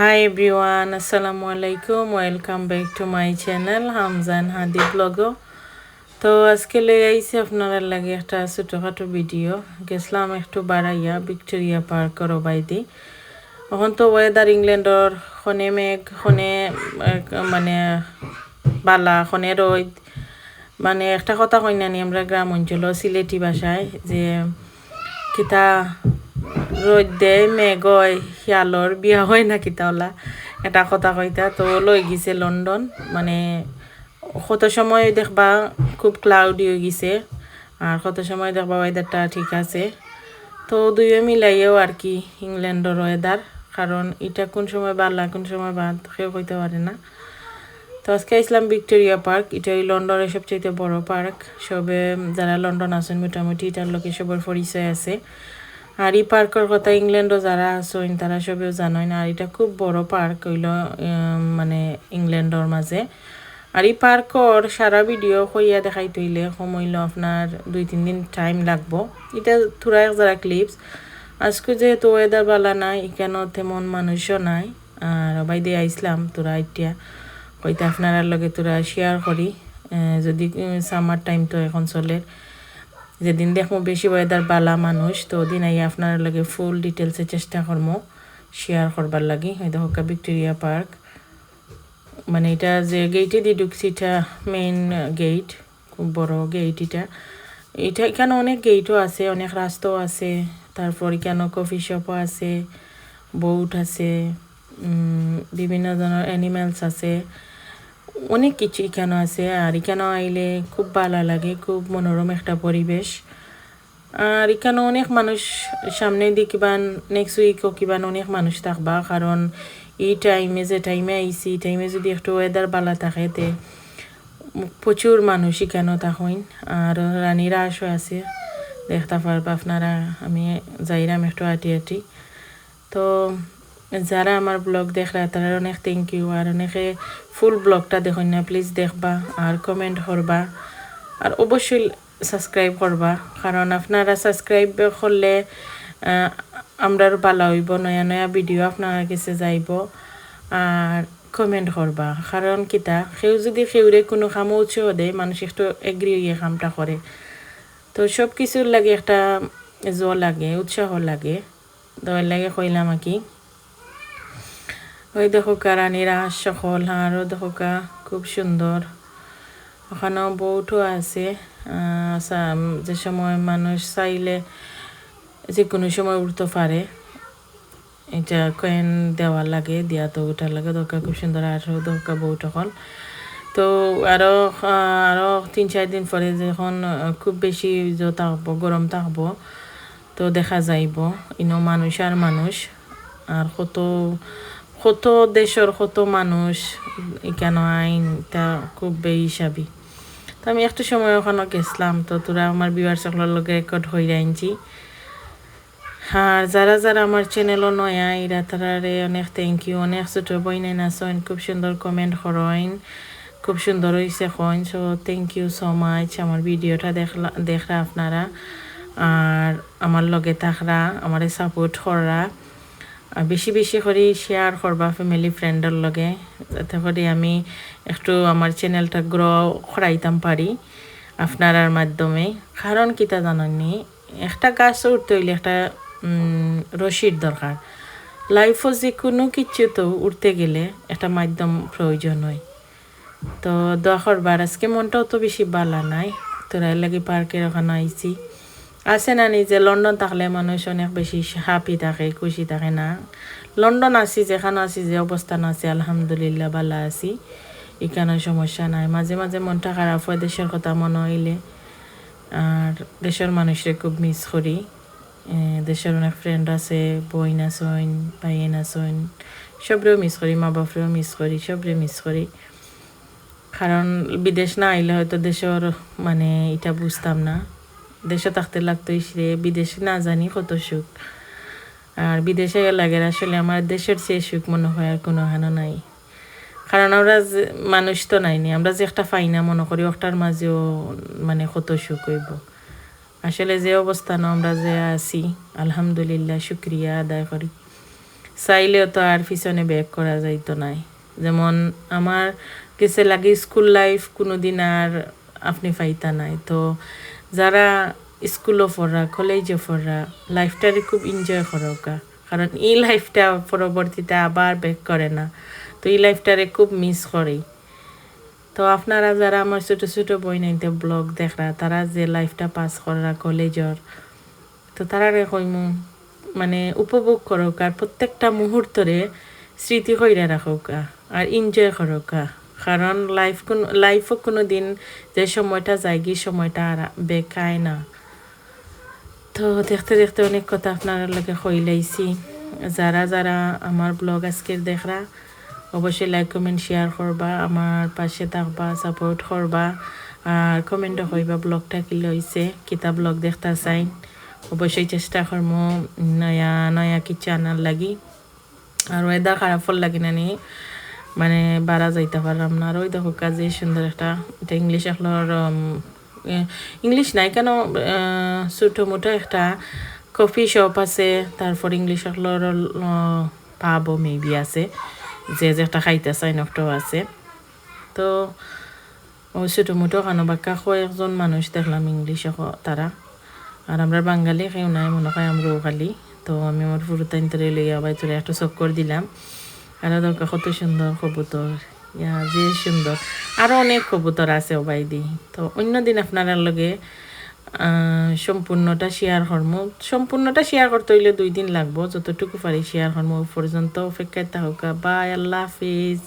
Hi everyone, আসসালামু আলাইকুম welcome back to my channel Hamjan Hadi Vlog. তো আজকে লই আইছি আপনারা লাগে একটা ছোটোখাটো ভিডিও গেছিলাম একটু বাড়াইয়া ভিক্টোরিয়া পার্কর বাইদি এখন তো ওয়েদার ইংল্যান্ডর খনে মেঘ খনে মানে বালা খনে রোদ। মানে একটা কথা কইনানি আমরা গ্রাম অঞ্চল সিলেটি ভাষায় যে কিতা রোদ দেয় মেঘ হয় শিয়ালর বিয়া হয় না কিতাওলা এটা কথা কইতা তো লই গেছে লন্ডন মানে কত সময় দেখবা খুব ক্লাউডি হয়ে গেছে আর কত সময় দেখবা ওয়েদারটা ঠিক আছে। তো দুইয়ে মিলাইয়েও আর কি ইংল্যান্ডর ওয়েদার কারণ এটা কোন সময় বালা কোন সময় বাদ কেউ কইতে পারে না। তো আজকে আসলাম ভিক্টোরিয়া পার্ক এটা এই লন্ডনের সবচেয়ে বড় পার্ক সবে যারা লন্ডন আছেন, মোটামুটি এটার লোকে সবার পরিচয় আছে। এই পার্কের কথা ইংল্যান্ডও যারা আছেন তারা সবেও জানেন আর এটা খুব বড় পার্ক হইল মানে ইংল্যান্ডর মাঝে। আর এই পার্কর সারা ভিডিও কইয়া দেখাই তৈলে সময়ল আপনার দুই, তিন দিন টাইম লাগবো। এটা থোড়া যারা ক্লিপস আজকে যেহেতু ওয়েদার বালা নাই এখানেও তেমন মানুষও নাই। আর বাইদে আইসলাম তোরা এতিয়া কইতে আপনার লগে তোরা শেয়ার করি। যদি সামার টাইম তো এখন চলে যেদিন দেখব বেশি ওয়েদার বালা মানুষ, তো ওদিন আই আপনার লগে ফুল ডিটেলসে চেষ্টা করব শেয়ার করবার লাগি। এই দেখো ভিক্টোরিয়া পার্ক মানে এটা যে গেইটে দিয়ে ঢুকছি, এটা মেইন গেইট খুব বড় গেইট এটা। এটা এখানে অনেক গেইটও আছে, অনেক রাস্তাও আছে, তারপর এখানে কফি শপও আছে বোট আছে বিভিন্ন ধরনের অ্যানিমেলস আছে। অনেক কিছু এখানে আছে, আর এখানে আইলে খুব ভালো লাগে, খুব মনোরম একটা পরিবেশ। আর এখানে অনেক মানুষ সামনে দিয়ে কিবা নেক্সট উইকও কিবা অনেক মানুষ থাকবা, কারণ এই টাইমে যে টাইমে আইসি এই টাইমে যদি একটু ওয়েদার ভালো থাকে, তে প্রচুর মানুষ এখানেও থাকেন। আর রানীরা আসো আছে, দেখতে পারবা আপনারা, আমি যাইরাম একটু আটি আটি। তো যারা আমার ব্লগ দেখরা তারা অনেক থ্যাংক ইউ আর অনেকে ফুল ব্লগটা দেখুন না প্লিজ দেখবা আর কমেন্ট করবা আর অবশ্যই সাবস্ক্রাইব করবা কারণ আপনারা সাবস্ক্রাইব করলে আমরার ভালো হইব নয়া নয়া ভিডিও আপনার কাছে যাইব আর কমেন্ট করবা কারণ কিতা সেও যদি সেউরে কোনো কামও উৎসাহ দেয় মানুষ একটু এগ্রি হইয়ে কামটা করে তো সব কিছুর লাগে একটা জ লাগে উৎসাহ লাগে দয়ের লাগে কইলাম আর কি ওই দেখো রানীরা সকল আরও দেখো খুব সুন্দর। ওখানেও বউটও আছে যে সময় মানুষ চাইলে যে কোনো সময় উঠতে পারে, এটা কয়েন দেওয়ার লাগে, দিয়া তো ওটার লাগে দরকার খুব সুন্দর আরও দরকার বউটা হল তো আরও আরও তিন চার দিন পরে যখন খুব বেশি থাকব গরম থাকব তো দেখা যাইব, ইনো মানুষ আর মানুষ, আর কত কত দেশের কত মানুষ এখানে আইন তা খুব বেহিসাবি। তো আমি একটা সময় ওখানে গেছিলাম, তো তোরা আমার বিবার সকলের লগে রেকর্ড হয়ে আনছি। আর যারা যারা আমার চ্যানেলও নয়া, এরা তারারে অনেক থ্যাংক ইউ অনেক ছোটো বই নাই নাচন খুব সুন্দর কমেন্ট করেন খুব সুন্দর হয়েছে coin. So thank you so much আমার ভিডিওটা দেখলা, দেখরা আপনারা। আর আমার লগে থাকরা, আমার সাপোর্ট করা বেশি বেশি করে শেয়ার করবা ফ্যামিলি ফ্রেন্ডের লগে। যাতে করে আমি একটু আমার চ্যানেলটা গ্রো করাইতাম পারি আপনারার মাধ্যমে। কারণ কিতা জানি একটা গাছ উঠতে হইলে একটা রশির দরকার লাইফও যে কোনো কিছু তো উঠতে গেলে একটা মাধ্যম প্রয়োজন হয়। তো দোয়া করবার আজকে মনটাও তো বেশি বালা নাই। তোরা লাগে পার্কের ওখানে আইছি। আছে না নিজে? লন্ডন থাকলে মানুষ অনেক বেশি হ্যাপি থাকে, খুশি থাকে না। লন্ডন আছি, যেখানে আছি, যে অবস্থান আছে, আলহামদুলিল্লাহ, ভালো আছি। এখানে সমস্যা নাই। মাঝে মাঝে মনটা খারাপ হয়, দেশের কথা মনে হইলে। আর দেশের মানুষরে খুব মিস করি। দেশের অনেক ফ্রেন্ড আছে বইন আসইন ভাইয়েন আসইন সবরেও মিস করি মা বাপরেও মিস করি, সবরে মিস করি। কারণ বিদেশ না আইলে হয়তো দেশের মানে এটা বুঝতাম না। দেশে থাকতে লাগতো সে বিদেশে না জানি কত সুখ। আর বিদেশে লাগে আসলে আমার দেশের চেয়ে সুখ মনে হয় আর কোনো হানো নাই। কারণ আমরা মানুষ তো নাইনি আমরা যে একটা পাই না মনে করি ওটার মাঝেও মানে কত সুখ হইব। আসলে যে অবস্থানও আমরা যে আছি, আলহামদুলিল্লাহ শুক্রিয়া আদায় করি। চাইলেও তো আর পিছনে ব্যাক করা যাইতো নাই। যেমন আমার কাছে লাগে স্কুল লাইফ কোনোদিন আর আপনি পাইতা নাই। তো যারা স্কুলও পড়া কলেজে পড়া লাইফটারে খুব এনজয় করোকা কারণ এই লাইফটা পরবর্তীতে আবার ব্যাক করে না। তো এই লাইফটারে খুব মিস করি। তো আপনারা যারা আমার ছোটো ছোটো বই নাইতে ব্লগ দেখরা, তারা যে লাইফটা পাস করা কলেজর তো তারা কইমু মানে উপভোগ করোক প্রত্যেকটা মুহূর্তরে স্মৃতি কইরা রাখোক আর এনজয় করোক কারণ লাইফ কোন লাইফও কোনো দিন যে সময়টা যায় গিয়ে সময়টা আর বেকায় না। তো দেখতে দেখতে অনেক কথা আপনার লগে কইলাইছি যারা যারা আমার ব্লগ আজকের দেখরা, অবশ্যই লাইক কমেন্ট শেয়ার করবা, আমার পাশে থাকবা সাপোর্ট করবা। আর কমেন্টও কইবা ব্লগটা কি লইছে, কিতা ব্লগ দেখতে চাই। অবশ্যই চেষ্টা করব নয়া নয়া কিছু আনার লাগি। আর ওয়েদার খারাপ লাগি না নি। মানে বাড়া যাইতে পারলাম না। আর ওই দেখো কাজে সুন্দর একটা, এটা ইংলিশ একলোর ইংলিশ নাই কেন ছোটো মোটো একটা কফি শপ আছে। তারপর ইংলিশ একলোর পাবো মেবি আছে। যে যে একটা খাইতে চাই নকটাও আছে। তো, ওই ছোটো মোটো কানো বাক্কা কয়েকজন মানুষ দেখলাম ইংলিশ তারা। আর আমরা বাঙালি, কেউ নাই, মনে হয় আমরাও খালি। তো আমি আমার পুরো তাইন্তরে লইয়া বাই তোরে একটা চক্কর দিলাম। আর দরকার কত সুন্দর কবুতর। ইয়া, যে সুন্দর। আরও অনেক কবুতর আছে ওবাই দি তো অন্য দিন আপনার লগে সম্পূর্ণটা শেয়ার করব সম্পূর্ণটা শেয়ার করতে হইলে দুই দিন লাগবো। যতটুকু পারি শেয়ার করব পর্যন্ত অপেক্ষায় থাকা বাই, আল্লাহ হাফিজ।